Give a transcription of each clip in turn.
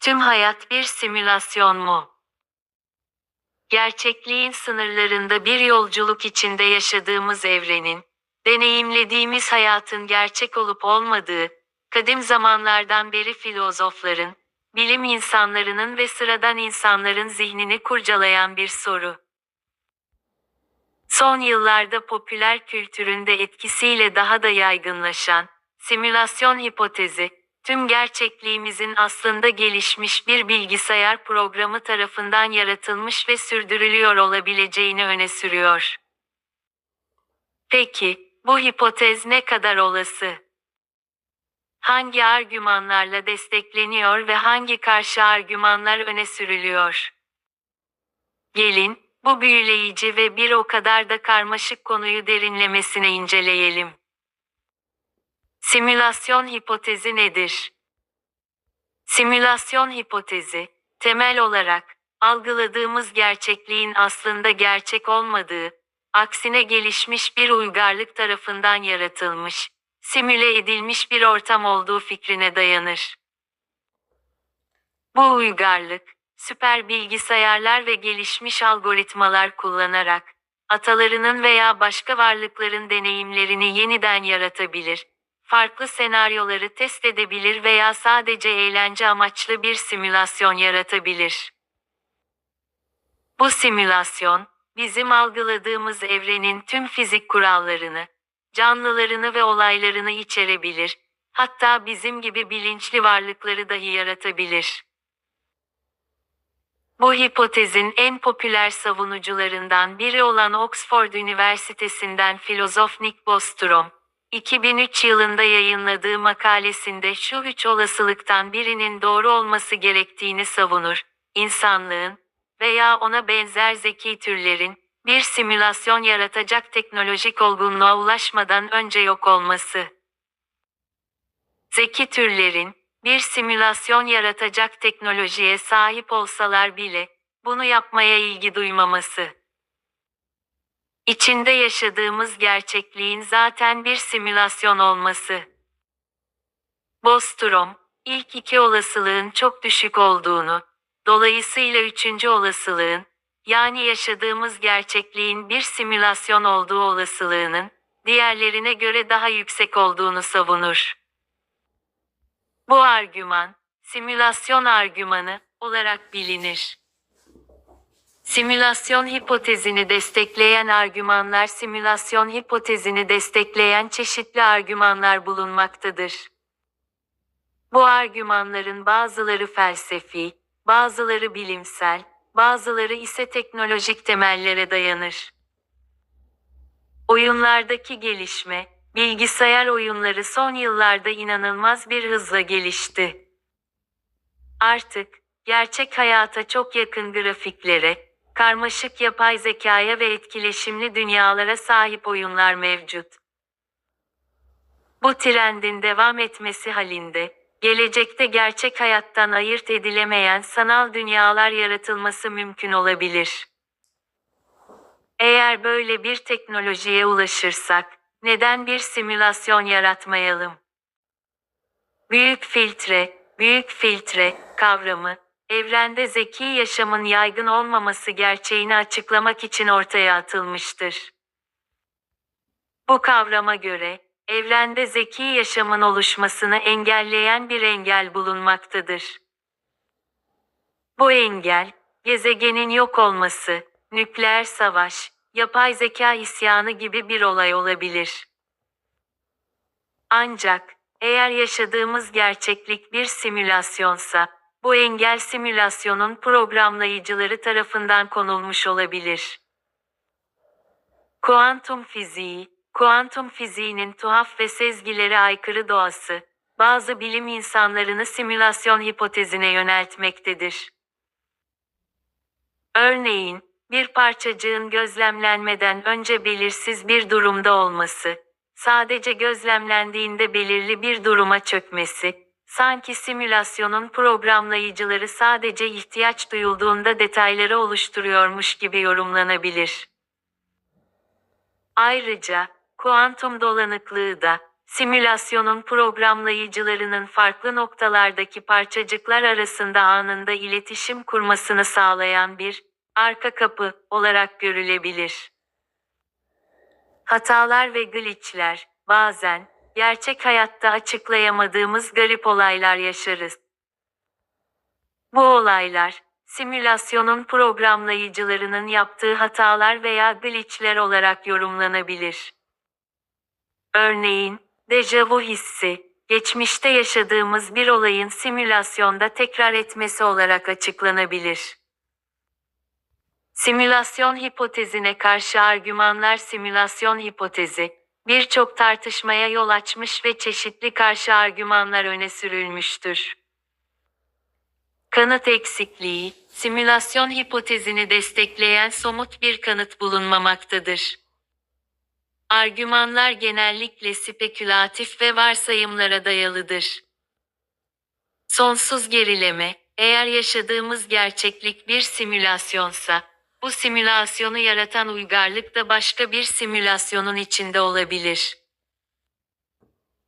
Tüm hayat bir simülasyon mu? Gerçekliğin sınırlarında bir yolculuk içinde yaşadığımız evrenin, deneyimlediğimiz hayatın gerçek olup olmadığı, kadim zamanlardan beri filozofların, bilim insanlarının ve sıradan insanların zihnini kurcalayan bir soru. Son yıllarda popüler kültüründe etkisiyle daha da yaygınlaşan simülasyon hipotezi, tüm gerçekliğimizin aslında gelişmiş bir bilgisayar programı tarafından yaratılmış ve sürdürülüyor olabileceğini öne sürüyor. Peki, bu hipotez ne kadar olası? Hangi argümanlarla destekleniyor ve hangi karşı argümanlar öne sürülüyor? Gelin, bu büyüleyici ve bir o kadar da karmaşık konuyu derinlemesine inceleyelim. Simülasyon hipotezi nedir? Simülasyon hipotezi, temel olarak, algıladığımız gerçekliğin aslında gerçek olmadığı, aksine gelişmiş bir uygarlık tarafından yaratılmış, simüle edilmiş bir ortam olduğu fikrine dayanır. Bu uygarlık, süper bilgisayarlar ve gelişmiş algoritmalar kullanarak, atalarının veya başka varlıkların deneyimlerini yeniden yaratabilir, farklı senaryoları test edebilir veya sadece eğlence amaçlı bir simülasyon yaratabilir. Bu simülasyon, bizim algıladığımız evrenin tüm fizik kurallarını, canlılarını ve olaylarını içerebilir, hatta bizim gibi bilinçli varlıkları dahi yaratabilir. Bu hipotezin en popüler savunucularından biri olan Oxford Üniversitesi'nden filozof Nick Bostrom, 2003 yılında yayınladığı makalesinde şu üç olasılıktan birinin doğru olması gerektiğini savunur. İnsanlığın veya ona benzer zeki türlerin bir simülasyon yaratacak teknolojik olgunluğa ulaşmadan önce yok olması. Zeki türlerin bir simülasyon yaratacak teknolojiye sahip olsalar bile bunu yapmaya ilgi duymaması. İçinde yaşadığımız gerçekliğin zaten bir simülasyon olması. Bostrom, ilk iki olasılığın çok düşük olduğunu, dolayısıyla üçüncü olasılığın, yani yaşadığımız gerçekliğin bir simülasyon olduğu olasılığının, diğerlerine göre daha yüksek olduğunu savunur. Bu argüman, simülasyon argümanı olarak bilinir. Simülasyon hipotezini destekleyen argümanlar simülasyon hipotezini destekleyen çeşitli argümanlar bulunmaktadır. Bu argümanların bazıları felsefi, bazıları bilimsel, bazıları ise teknolojik temellere dayanır. Oyunlardaki gelişme, bilgisayar oyunları son yıllarda inanılmaz bir hızla gelişti. Artık, gerçek hayata çok yakın grafiklere, karmaşık yapay zekaya ve etkileşimli dünyalara sahip oyunlar mevcut. Bu trendin devam etmesi halinde, gelecekte gerçek hayattan ayırt edilemeyen sanal dünyalar yaratılması mümkün olabilir. Eğer böyle bir teknolojiye ulaşırsak, neden bir simülasyon yaratmayalım? Büyük filtre, büyük filtre kavramı, evrende zeki yaşamın yaygın olmaması gerçeğini açıklamak için ortaya atılmıştır. Bu kavrama göre, evrende zeki yaşamın oluşmasını engelleyen bir engel bulunmaktadır. Bu engel, gezegenin yok olması, nükleer savaş, yapay zeka isyanı gibi bir olay olabilir. Ancak, eğer yaşadığımız gerçeklik bir simülasyonsa, bu engel simülasyonun programlayıcıları tarafından konulmuş olabilir. Kuantum fiziği, kuantum fiziğinin tuhaf ve sezgilere aykırı doğası, bazı bilim insanlarını simülasyon hipotezine yöneltmektedir. Örneğin, bir parçacığın gözlemlenmeden önce belirsiz bir durumda olması, sadece gözlemlendiğinde belirli bir duruma çökmesi, sanki simülasyonun programlayıcıları sadece ihtiyaç duyulduğunda detayları oluşturuyormuş gibi yorumlanabilir. Ayrıca, kuantum dolanıklığı da, simülasyonun programlayıcılarının farklı noktalardaki parçacıklar arasında anında iletişim kurmasını sağlayan bir arka kapı olarak görülebilir. Hatalar ve glitchler bazen gerçek hayatta açıklayamadığımız garip olaylar yaşarız. Bu olaylar simülasyonun programlayıcılarının yaptığı hatalar veya glitchler olarak yorumlanabilir. Örneğin, dejavu hissi, geçmişte yaşadığımız bir olayın simülasyonda tekrar etmesi olarak açıklanabilir. Simülasyon hipotezine karşı argümanlar simülasyon hipotezi, birçok tartışmaya yol açmış ve çeşitli karşı argümanlar öne sürülmüştür. Kanıt eksikliği, simülasyon hipotezini destekleyen somut bir kanıt bulunmamaktadır. Argümanlar genellikle spekülatif ve varsayımlara dayalıdır. Sonsuz gerileme, eğer yaşadığımız gerçeklik bir simülasyonsa, bu simülasyonu yaratan uygarlık da başka bir simülasyonun içinde olabilir.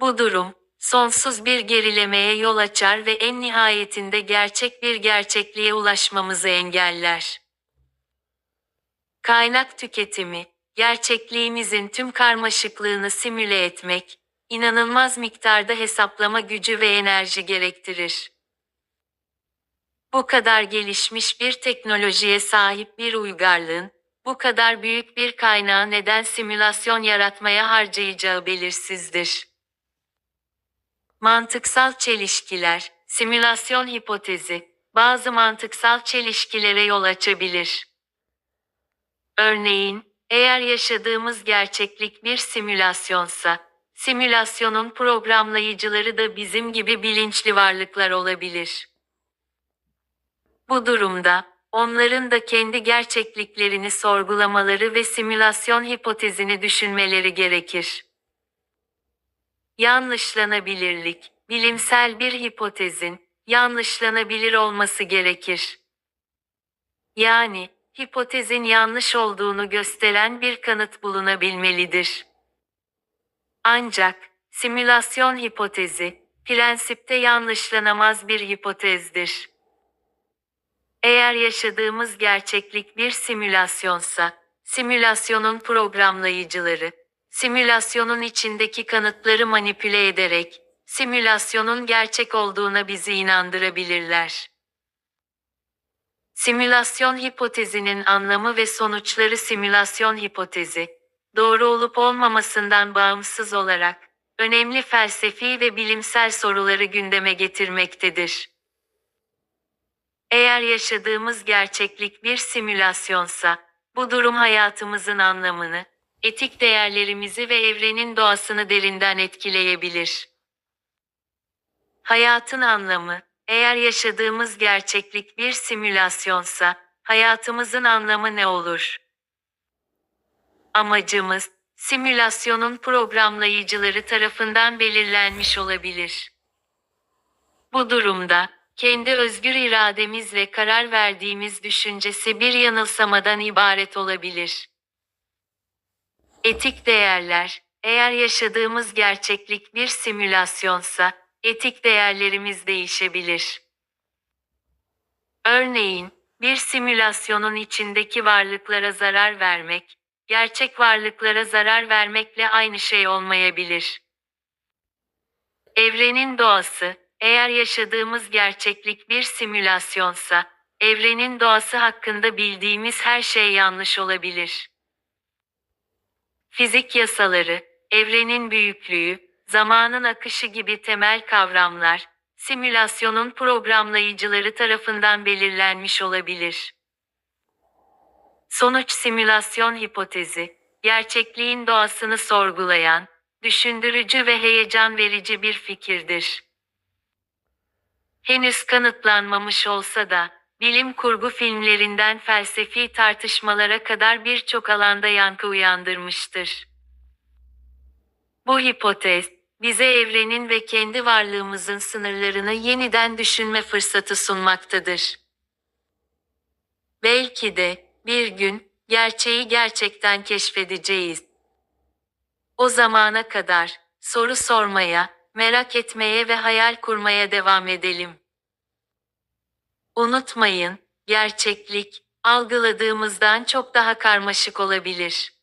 Bu durum, sonsuz bir gerilemeye yol açar ve en nihayetinde gerçek bir gerçekliğe ulaşmamızı engeller. Kaynak tüketimi, gerçekliğimizin tüm karmaşıklığını simüle etmek, inanılmaz miktarda hesaplama gücü ve enerji gerektirir. Bu kadar gelişmiş bir teknolojiye sahip bir uygarlığın, bu kadar büyük bir kaynağı neden simülasyon yaratmaya harcayacağı belirsizdir. Mantıksal çelişkiler, simülasyon hipotezi, bazı mantıksal çelişkilere yol açabilir. Örneğin, eğer yaşadığımız gerçeklik bir simülasyonsa, simülasyonun programlayıcıları da bizim gibi bilinçli varlıklar olabilir. Bu durumda, onların da kendi gerçekliklerini sorgulamaları ve simülasyon hipotezini düşünmeleri gerekir. Yanlışlanabilirlik, bilimsel bir hipotezin yanlışlanabilir olması gerekir. Yani, hipotezin yanlış olduğunu gösteren bir kanıt bulunabilmelidir. Ancak, simülasyon hipotezi, prensipte yanlışlanamaz bir hipotezdir. Eğer yaşadığımız gerçeklik bir simülasyonsa, simülasyonun programlayıcıları, simülasyonun içindeki kanıtları manipüle ederek, simülasyonun gerçek olduğuna bizi inandırabilirler. Simülasyon hipotezinin anlamı ve sonuçları simülasyon hipotezi, doğru olup olmamasından bağımsız olarak, önemli felsefi ve bilimsel soruları gündeme getirmektedir. Eğer yaşadığımız gerçeklik bir simülasyonsa, bu durum hayatımızın anlamını, etik değerlerimizi ve evrenin doğasını derinden etkileyebilir. Hayatın anlamı, eğer yaşadığımız gerçeklik bir simülasyonsa, hayatımızın anlamı ne olur? Amacımız, simülasyonun programlayıcıları tarafından belirlenmiş olabilir. Bu durumda, kendi özgür irademiz ve karar verdiğimiz düşüncesi bir yanılsamadan ibaret olabilir. Etik değerler, eğer yaşadığımız gerçeklik bir simülasyonsa, etik değerlerimiz değişebilir. Örneğin, bir simülasyonun içindeki varlıklara zarar vermek, gerçek varlıklara zarar vermekle aynı şey olmayabilir. Evrenin doğası, eğer yaşadığımız gerçeklik bir simülasyonsa, evrenin doğası hakkında bildiğimiz her şey yanlış olabilir. Fizik yasaları, evrenin büyüklüğü, zamanın akışı gibi temel kavramlar, simülasyonun programlayıcıları tarafından belirlenmiş olabilir. Sonuç simülasyon hipotezi, gerçekliğin doğasını sorgulayan, düşündürücü ve heyecan verici bir fikirdir. Henüz kanıtlanmamış olsa da, bilim kurgu filmlerinden felsefi tartışmalara kadar birçok alanda yankı uyandırmıştır. Bu hipotez, bize evrenin ve kendi varlığımızın sınırlarını yeniden düşünme fırsatı sunmaktadır. Belki de bir gün gerçeği gerçekten keşfedeceğiz. O zamana kadar Soru sormaya, merak etmeye ve hayal kurmaya devam edelim. Unutmayın, gerçeklik, algıladığımızdan çok daha karmaşık olabilir.